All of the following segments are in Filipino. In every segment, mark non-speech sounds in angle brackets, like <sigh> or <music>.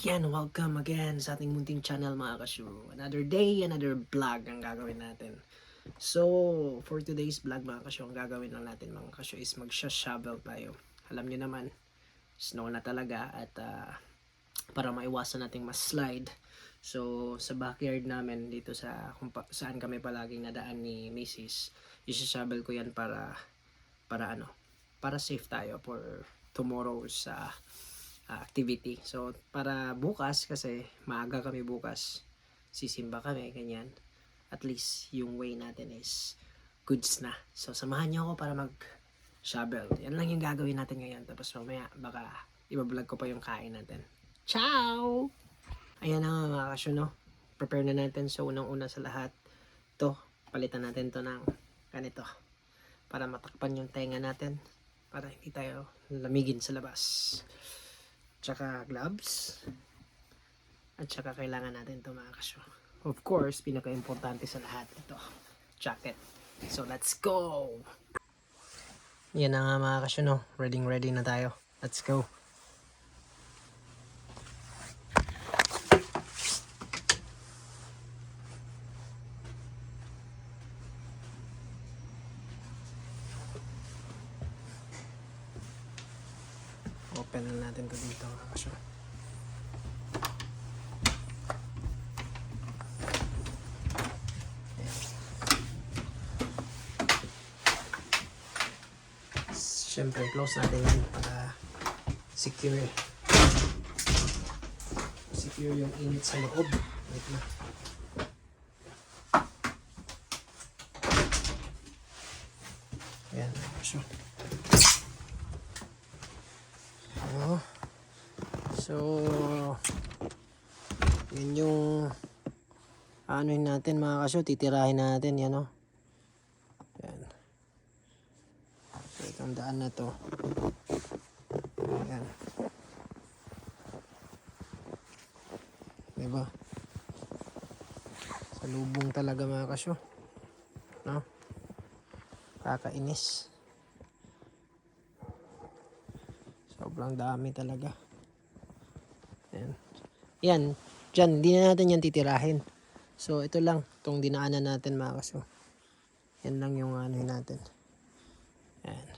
Yan, welcome again sa ating munting channel mga kasyo. Another day, another vlog ang gagawin natin. So, for today's vlog mga kasyo, ang gagawin lang natin mga kasyo is magsha-shovel tayo. Alam nyo naman, snow na talaga at ah, para maiwasan nating mas slide. So, sa backyard namin dito sa kung pa, saan kami palaging nadaan ni Mrs. Isa-shovel ko yan para para ano, para safe tayo for tomorrow's ah, ah, activity. So, para bukas, kasi maaga kami bukas, sisimba kami, ganyan. At least, yung way natin is goods na. So, samahan niyo ako para mag shovel. Yan lang yung gagawin natin ngayon. Tapos mamaya, baka ibablog ko pa yung kain natin. Ciao! Ayan na nga mga kasyo, no? Prepare na natin. So, unang-una sa lahat, to palitan natin to ng ganito. Para matakpan yung tenga natin. Para hindi tayo lamigin sa labas tsaka gloves. At tsaka kailangan natin ito mga kasyo. Of course pinaka-importante sa lahat ito. Jacket. So let's go! Yan na nga mga kasyo no? Ready ready na tayo. Let's go open na natin to dito mga kasyo Siyempre, close natin yan para secure. Secure yung init sa loob. Wait na. Ayan, so. Oh. So, yun yung ano natin mga kasyo, titirahin natin yan o. Yan. So, itong daan na to. Ayan. Diba? Sa lubong talaga mga kasyo. No? Kakainis. Sobrang dami talaga. Yan. Diyan, hindi na natin yan titirahin. So, ito lang. Itong dinaanan natin mga kasyo. Yan lang yung ano natin. Yan.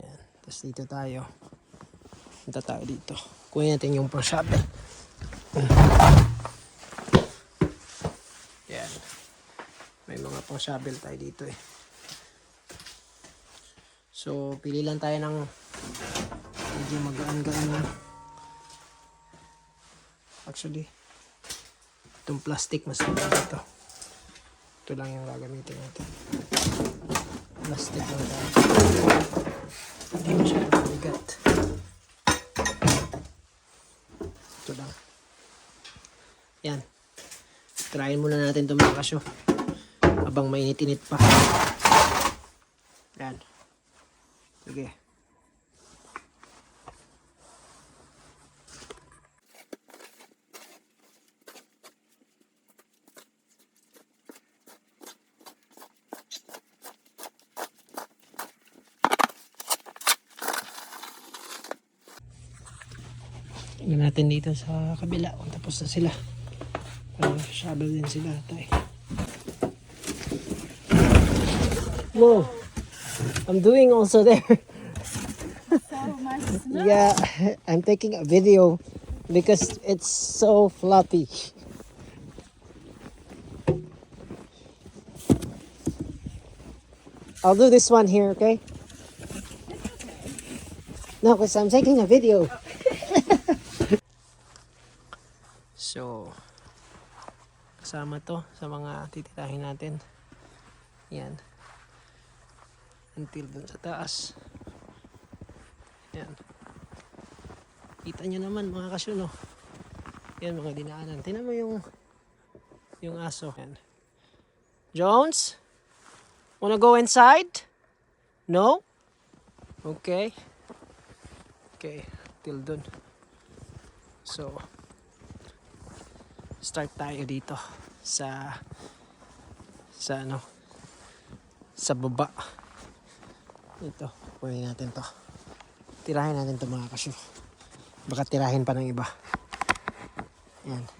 Yan. Tapos dito tayo. Punta tayo dito. Kunin natin yung pang shovel. Yan. May mga pang shovel tayo dito eh. So, pili lang tayo ng medyo magaan-gaan na. Actually, itong plastic mas maganda ito. Ito lang yung gagamitin natin. Plastic lang tayo. Hindi masyadong mabigat. Ito lang. Yan. Tryin muna natin ito mga kasyo. Habang mainit-init pa. Yan. Sige. Tingnan natin dito sa kabila kung tapos na sila. Para shovel din sila tay. Whoa! I'm doing also there. yeah, I'm taking a video because it's so floppy. I'll do this one here, okay? No, because I'm taking a video. So, kasama to sa mga titirahin natin. Yan. Until dun sa taas. Yan. Kita nyo naman mga kasyo, no? Yan mga dinaanan. Tingnan mo yung yung aso. Yan. Jones? Wanna go inside? No? Okay. Okay. Till dun. So, start tayo dito sa sa ano sa baba ito kunin natin to tirahin natin to mga kasyo Baka tirahin pa ng iba. Yan.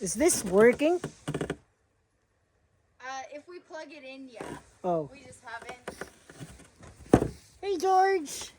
Is this working? Uh, if we plug it in, yeah. Oh. We just haven't. Hey, George!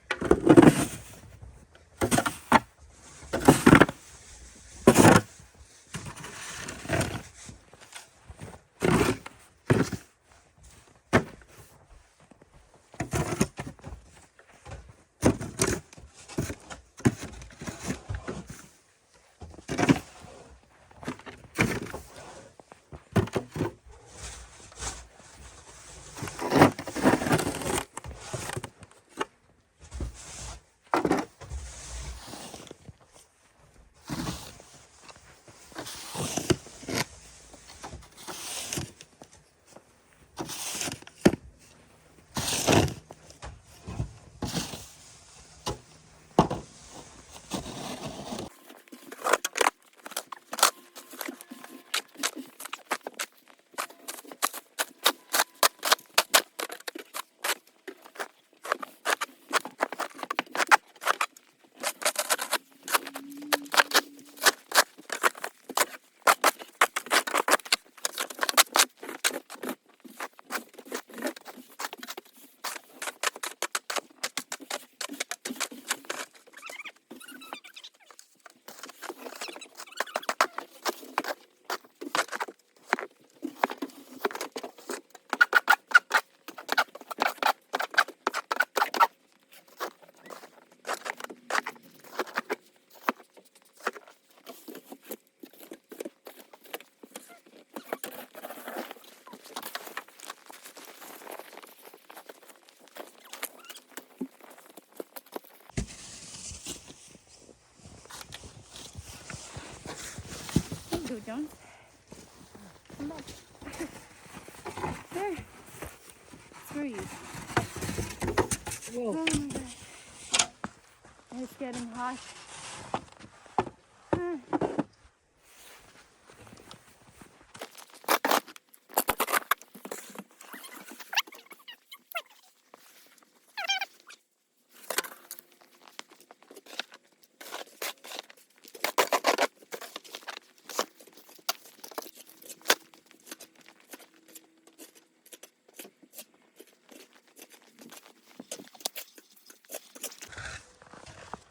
Go, Jones. Come on. <laughs> There. It's for you. Whoa. Oh my gosh. It's getting hot. Ah.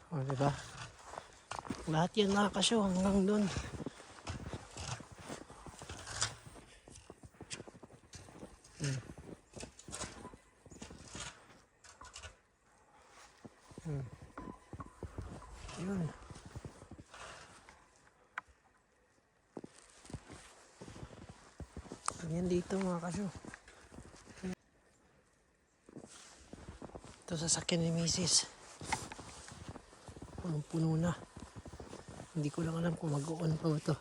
O, diba? Lahat yan nakakasyo hanggang doon. Hmm. Hmm. Yun. Ganyan dito mga kasyo. Ito sasakyan ni Mrs. Punong puno na. Hindi ko lang alam kung mag-on pa ito.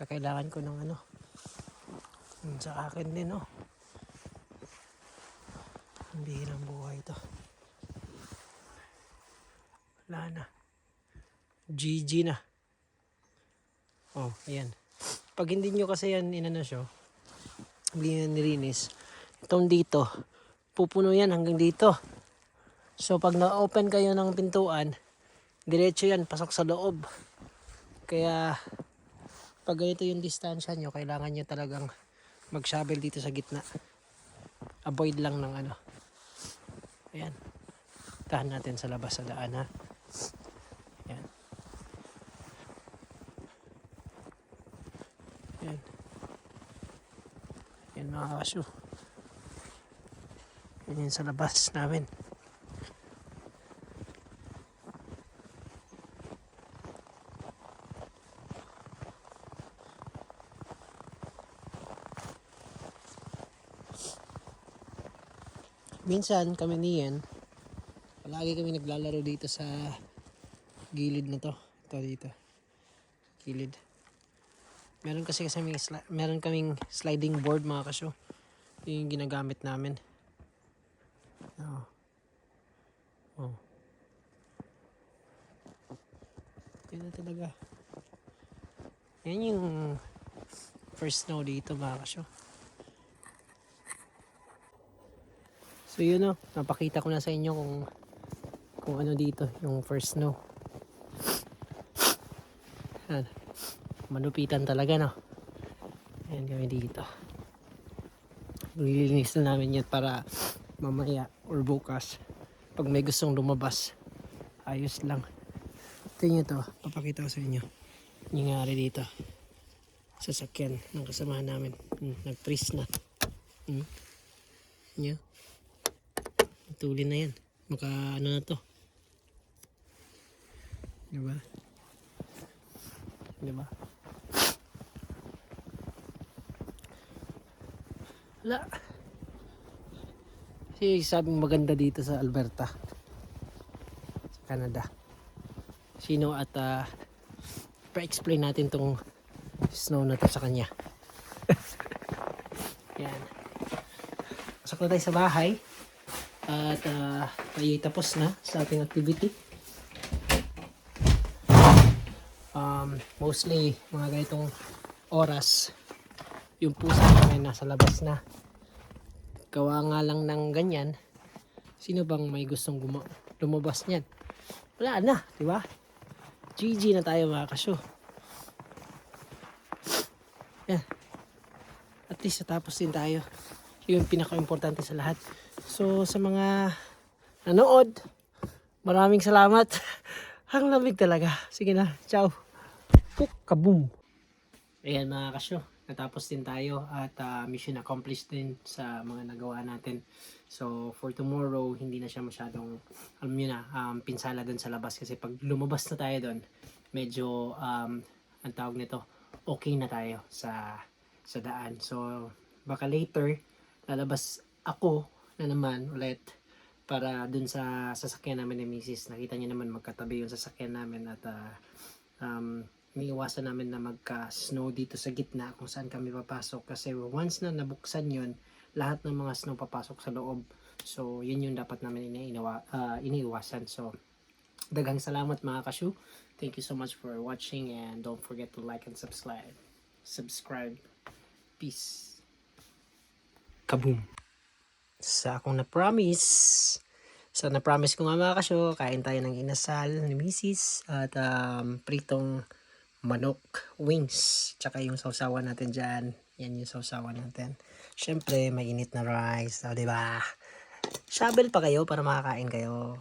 Kakailangan ko ng ano. Sa akin din, no. Ang bihirang buhay ito. Wala na. GG na. Oh, ayan. Pag hindi nyo kasi yan inano siya, hindi yan nilinis, itong dito, pupuno yan hanggang dito. So pag na-open kayo ng pintuan, diretso yan, pasok sa loob. Kaya pag ganito yung distansya nyo, kailangan nyo talagang mag-shovel dito sa gitna. Avoid lang ng ano. Ayan. Tahan natin sa labas sa daan ha. Ayan. Ayan. Ayan mga kasyo. Yung sa labas namin. Minsan kami niyan, palagi kami naglalaro dito sa gilid na to. Ito dito. Gilid. Meron kasi kasi may meron kaming sliding board mga kasyo. Yun yung ginagamit namin. Oo. Oh. Yan na talaga. Yan yung first snow dito mga kasyo. So yun o, napakita ko na sa inyo kung kung ano dito, yung first snow. Yan. Manupitan talaga no. Ayan kami dito. Nililinis na namin yan para mamaya or bukas pag may gustong lumabas ayos lang. Tingnan nyo to, papakita ko sa inyo. Nangyari dito. Sasakyan ng kasamahan namin. Hmm, nag-freeze na. Hmm. Yan. Tuli na yan. Maka ano na to. Diba? Diba? Wala. Kasi sabing maganda dito sa Alberta. Sa Canada. Sino at uh, pa-explain natin tong snow na to sa kanya. <laughs> Yan. Pasok na tayo sa bahay. At uh, tayo tapos na sa ating activity. Um, mostly, mga ganitong oras, yung pusa namin nasa labas na. Gawa nga lang ng ganyan, sino bang may gustong lumabas niyan? Wala na, di ba? GG na tayo mga kasyo. Yan. At least natapos din tayo. Yung pinaka-importante sa lahat. So, sa mga nanood, maraming salamat. <laughs> Ang lamig talaga. Sige na, ciao. Puk, kaboom. Ayan mga kasyo, natapos din tayo at ah, mission accomplished din sa mga nagawa natin. So, for tomorrow, hindi na siya masyadong, alam nyo na, um, pinsala dun sa labas kasi pag lumabas na tayo dun, medyo, um, ang tawag nito, okay na tayo sa sa daan. So, baka later, lalabas ako na naman ulit para dun sa sasakyan namin ni Mrs. Nakita niya naman magkatabi yung sasakyan namin at ah, um, iniiwasan namin na magka-snow dito sa gitna kung saan kami papasok kasi once na nabuksan yun, lahat ng mga snow papasok sa loob. So, yun yung dapat namin iniiwa, ah, iniiwasan. So, daghang salamat mga kasyu. Thank you so much for watching and don't forget to like and subscribe. Subscribe. Peace. Kaboom. Sa akong na-promise. Sa na-promise ko nga mga kasyo, kain tayo ng inasal ni Mrs. At um, pritong manok wings. Tsaka yung sausawan natin dyan. Yan yung sausawan natin. Siyempre, mainit na rice. O, diba? Shovel pa kayo para makakain kayo.